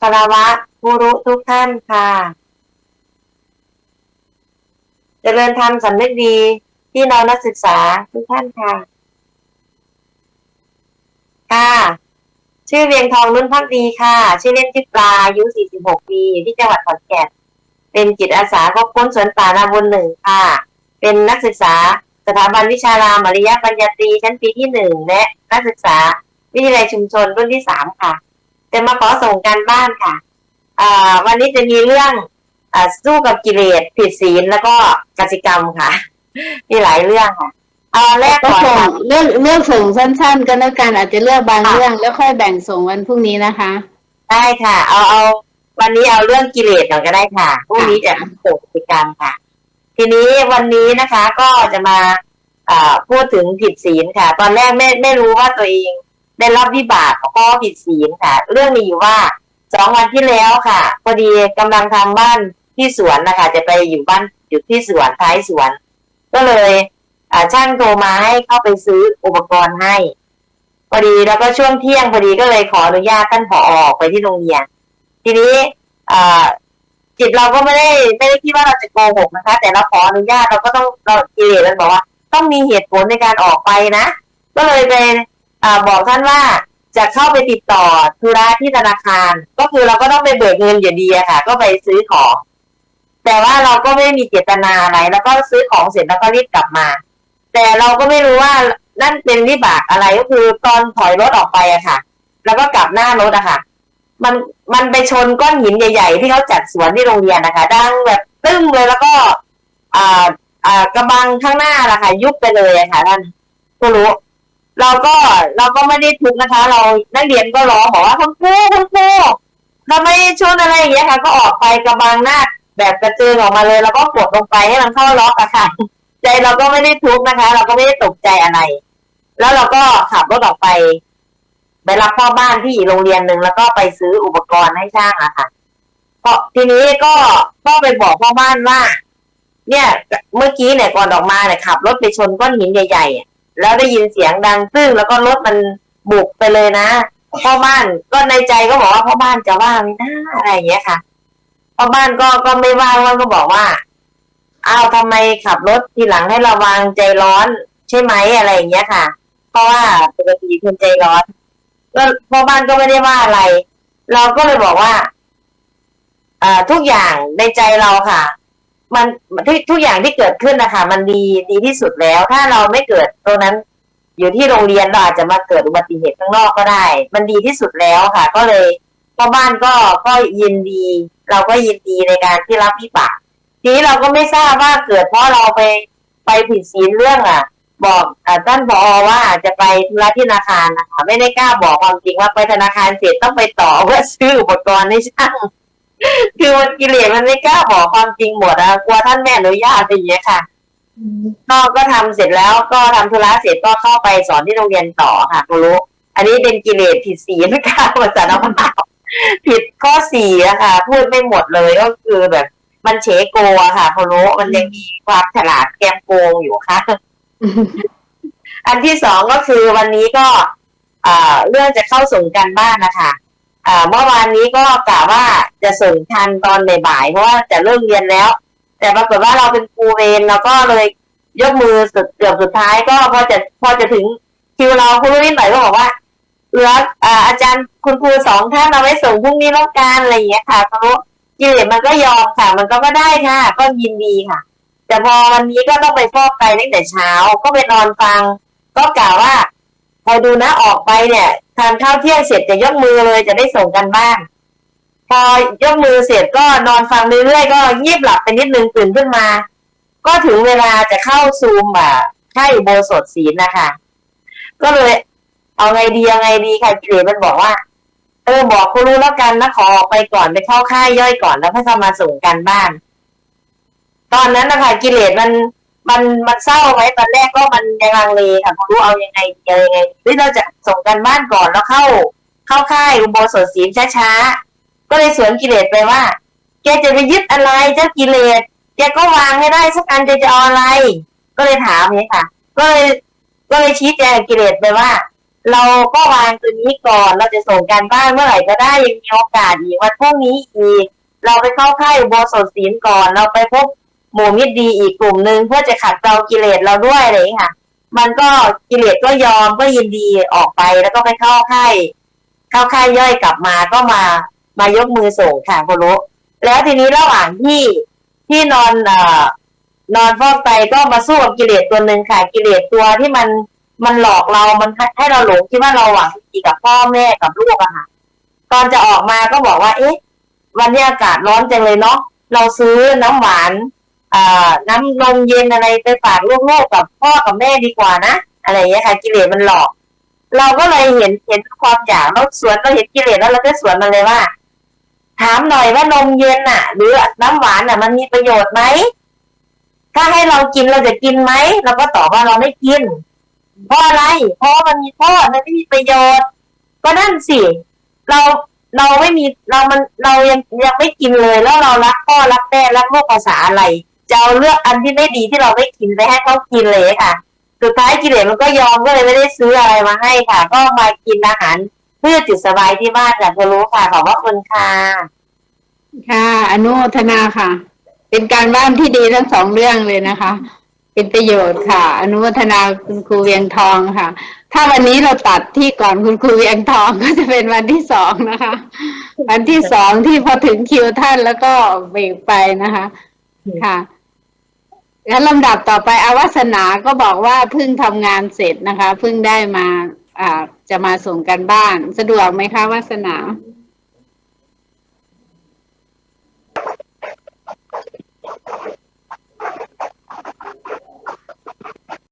คารวะผู้รู้ทุกท่านค่ะเจริญธรรมสำนึกดีที่เรานักศึกษาทุกท่านค่ะ ค่ะ ชื่อเวียงทองนุ่นพักดีค่ะ ชื่อเล่นชื่อปลาอายุ 46 ปีอยู่ที่จังหวัดขอนแก่น เป็นจิตอาสาก็พ้นสวนป่านาบุญหนึ่งค่ะ เป็นนักศึกษาสถาบันวิชารามอริยปัญญาตรีชั้นปีที่หนึ่งและนักศึกษาวิทยาลัยชุมชนรุ่นที่สามค่ะ จะมาขอส่งการบ้านค่ะอ่าวันนี้จะมีเรื่องอ่าสู้กับกิเลสผิดศีลแล้วก็กสิกรรมค่ะ มีหลายเรื่องค่ะเอาอันแรกก็ก่อนส่งค่ะเลือกเลือกส่งสั้น ๆ ก็แล้วกันอาจจะเลือกบางค่ะเรื่องแล้วค่อยแบ่งส่งวันพรุ่งนี้นะคะ ได้ค่ะ เอาเอาวันนี้เอาเรื่องกิเลสก่อนก็ได้ค่ะพรุ่งนี้จะส่งกิจกรรมค่ะ ทีนี้วันนี้นะคะก็จะมาอ่าพูดถึงผิดศีลค่ะ ตอนแรกไม่ไม่รู้ว่าตัวเอง ได้รับวิบากเพราะว่าผิดศีลค่ะ เรื่องมีอยู่ว่าสองวันที่แล้วค่ะ พอดีกำลังทำบ้านที่สวนนะคะ จะไปอยู่บ้านอยู่ที่สวนท้ายสวน ก็เลยช่างโทรมาให้เข้าไปซื้ออุปกรณ์ให้ พอดีแล้วก็ช่วงเที่ยงพอดีก็เลยขออนุญาตท่านผอออกไปที่โรงเรียนทีนี้จิตเราก็ไม่ได้ไม่ได้คิดว่าเราจะโกหกนะคะ แต่เราขออนุญาตเราก็ต้องเรากิเลสมันบอกว่า ต้องมีเหตุผลในการออกไปนะ ก็เลยไป บอกท่านว่าจะเข้าไปติดต่อธุระที่ธนาคาร ก็คือเราก็ต้องไปเบิกเงินอยู่ดีอะค่ะ ก็ไปซื้อของ แต่ว่าเราก็ไม่มีเจตนาอะไรแล้วก็ซื้อของเสร็จแล้วก็รีบกลับมา แต่เราก็ไม่รู้ว่านั่นเป็นวิบากอะไรก็คือตอนถอยรถออกไปอะค่ะ แล้วก็กลับหน้ารถอะค่ะ มันมันไปชนก้อนหินใหญ่ ๆ ที่เขาจัดสวนที่โรงเรียนนะคะ ดังแบบตึ้งเลยแล้วก็อ่าอ่ากระบังข้างหน้าละค่ะ ยุบไปเลยอะค่ะท่านก็รู้ เราก็เราก็ไม่ได้ทุกนะคะ เรานักเรียนก็ร้องบอกว่าคุณครูคุณครูทำไม่ชนอะไรอย่างเงี้ยค่ะ ก็ออกไปกระบังหน้าแบบกระเจิงออกมาเลยแล้วก็กดลงไปให้มันเข้าล็อกอะค่ะ ใจเราก็ไม่ได้ทุกนะคะ เราก็ไม่ได้ตกใจอะไร แล้วเราก็ขับรถออกไปไปรับพ่อบ้านที่โรงเรียนหนึ่งแล้วก็ไปซื้ออุปกรณ์ให้ช่างอะค่ะพอทีนี้ก็ก็ไปบอกพ่อบ้านว่า เนี่ย เมื่อกี้เนี่ยก่อนออกมาเนี่ยขับรถไปชนก้อนหินใหญ่ๆ แล้วได้ยินเสียงดังซึ่งแล้วก็รถมันบุกไปเลยนะพ่อบ้านก็ในใจก็บอกว่าพ่อบ้านจะว่าไหมนะอะไรอย่างเงี้ยค่ะพ่อบ้านก็ก็ไม่ว่าว่าก็บอกว่าอ้าวทำไมขับรถทีหลังให้ระวังใจร้อนใช่ไหมอะไรอย่างเงี้ยค่ะ เพราะว่าปกติคนใจร้อนก็พ่อบ้านก็ไม่ได้ว่าอะไร เราก็เลยบอกว่าอ่าทุกอย่างในใจเราค่ะ มันทุกทุกอย่างที่เกิดขึ้นนะคะมันดีดีที่สุดแล้ว ถ้าเราไม่เกิดตรงนั้น อยู่ที่โรงเรียนเราอาจจะมาเกิดอุบัติเหตุข้างนอกก็ได้ มันดีที่สุดแล้วค่ะ ก็เลยพ่อบ้านก็ก็ยินดี เราก็ยินดีในการที่รับวิบากทีนี้เราก็ไม่ทราบว่าเกิดเพราะเราไปไปผิดศีลเรื่องอะ บอกอาท่านผอว่าจะไปธุระที่ธนาคารนะคะไม่ได้กล้าบอกความจริงว่าไปธนาคารเสร็จต้องไปต่อเพื่อซื้ออุปกรณ์ให้ช่าง คือมันกิเลสมันไม่กล้าบอกความจริงหมดอะกลัวท่านแม่อนุญาตอะไรอย่างเงี้ยค่ะก็ก็ทำเสร็จแล้วก็ทำธุระเสร็จก็เข้าไปสอนที่โรงเรียนต่อค่ะคุณรู้อันนี้เป็นกิเลสผิดศีลไม่กล้าภาษาธรรมะผิดข้อสี่อะค่ะ พูดไม่หมดเลยก็คือแบบ มันเฉโกอะค่ะคุณรู้มันยังมีความฉลาดแกมโกงอยู่ค่ะ อันที่สองก็คือวันนี้ก็อ่าเรื่องจะเข้าส่งกันบ้านนะคะอ่า เมื่อวานนี้ก็กะว่าจะส่งทันตอนบ่ายๆเพราะว่าจะเริ่มเรียนแล้ว แต่ปรากฏว่าเราเป็นครูเวรเราก็เลยยกมือสุดเกือบสุดท้ายก็พอจะพอจะถึงคิวเราคุณนิดหน่อยก็บอกว่าเหลืออาอาจารย์คุณครูสองท่านเอาไว้ส่งพรุ่งนี้แล้วกันอะไรอย่างเงี้ยค่ะเขากิเลสมันก็ยอมค่ะ มันก็ก็ได้ค่ะ ก็ยินดีค่ะ แต่พอวันนี้ก็ต้องไปฟอกไตตั้งแต่เช้า ก็ไปนอนฟัง ก็กล่าวว่า พอดูนะออกไปเนี่ยทานข้าวเที่ยงเสร็จจะยกมือเลยจะได้ส่งกันบ้าน พอยกมือเสร็จก็นอนฟังเรื่อยๆก็ยีบหลับไปนิดนึงตื่นขึ้นมา ก็ถึงเวลาจะเข้าซูมอะค่ายโบสถศีลนะคะ ก็เลย เอาไงดีเอาไงดีค่ะกิเลสมันบอกว่า เออบอกคุณรู้แล้วกันนะขอออกไปก่อนไปเข้าค่ายย่อยก่อนแล้วค่อยเขามาส่งกันบ้าน ตอนนั้นนะคะกิเลสมัน มันมันเศร้าไหมตอนแรกก็มันยังลังเลค่ะคุณรู้เอายังไงดีเอยังไงหรือเราจะส่งกันบ้านก่อนแล้วเข้า เข้าค่ายอุโบสถศีลช้าๆก็เลยสวนกิเลสไปว่า แกจะไปยึดอะไรเจ้ากิเลสแกก็วางให้ได้สักอันจะจะเอาอะไร ก็เลยถามอย่างนี้ค่ะ ก็เลยก็เลยชี้แจงกิเลสไปว่า เราก็วางตัวนี้ก่อนเราจะส่งการบ้านเมื่อไหร่ก็ได้ยังมีโอกาสอีกวันพรุ่งนี้อีกเราไปเข้าค่ายอุโบสถศีลก่อน เราไปพบ หมู่มิตรดีอีกกลุ่มหนึ่งเพื่อจะขัดเกลากิเลสเราด้วยอะไรอย่างเงี้ยค่ะ มันก็กิเลสก็ยอมก็ยินดีออกไปแล้วก็ไปเข้าค่ายเข้าค่ายย่อยกลับมาก็มามายกมือส่งค่ะคุณรู้แล้วทีนี้ระหว่างที่ที่นอนเอ่อนอนฟอกไตก็มาสู้กับกิเลสตัวหนึ่งค่ะ กิเลสตัวที่มันมันหลอกเรา มันให้เราหลงคิดว่าเราหวังดีกับพ่อแม่กับลูกอะค่ะ ตอนจะออกมาก็บอกว่า เอ๊ะ วันนี้อากาศร้อนจังเลยเนาะ เราซื้อน้ำหวาน น้ำนมเย็นอะไรไปฝากลูกๆกับพ่อกับแม่ดีกว่านะ อะไรอย่างเงี้ยค่ะ กิเลสมันหลอก เราก็เลยเห็นเห็นความอยากเราสวนเราเห็นกิเลสแล้วเราก็สวนมันเลยว่า ถามหน่อยว่านมเย็นน่ะ หรือน้ำหวานน่ะ มันมีประโยชน์ไหมถ้าให้เรากินเราจะกินไหมเราก็ตอบว่าเราไม่กิน เพราะอะไร เพราะมันมีโทษมันไม่มีประโยชน์ ก็นั่นสิเราเราไม่มีเรามันเรายังยังไม่กินเลย แล้วเรารักพ่อรักแม่รักลูกภาษาอะไร จะเอาเลือกอันที่ไม่ดีที่เราไม่กินไปให้เขากินเลยค่ะ สุดท้ายกิเลสมันก็ยอมก็เลยไม่ได้ซื้ออะไรมาให้ค่ะ ก็มากินอาหารเพื่อจิตสบายที่บ้านค่ะคุณรู้ค่ะขอบพระคุณค่ะค่ะ อนุทนาค่ะ เป็นการบ้านที่ดีทั้งสองเรื่องเลยนะคะ เป็นประโยชน์ค่ะ อนุทนาคุณครูเวียงทองค่ะ ถ้าวันนี้เราตัดที่ก่อนคุณครูเวียงทองก็จะเป็นวันที่สองนะคะ วันที่สองที่พอถึงคิวท่านแล้วก็เบรกไปนะคะ ค่ะ แล้วลำดับต่อไปอาวาสนาก็บอกว่าเพิ่งทำงานเสร็จนะคะเพิ่งได้มา อ่าจะมาส่งกันบ้าน สะดวกไหมคะวาสนา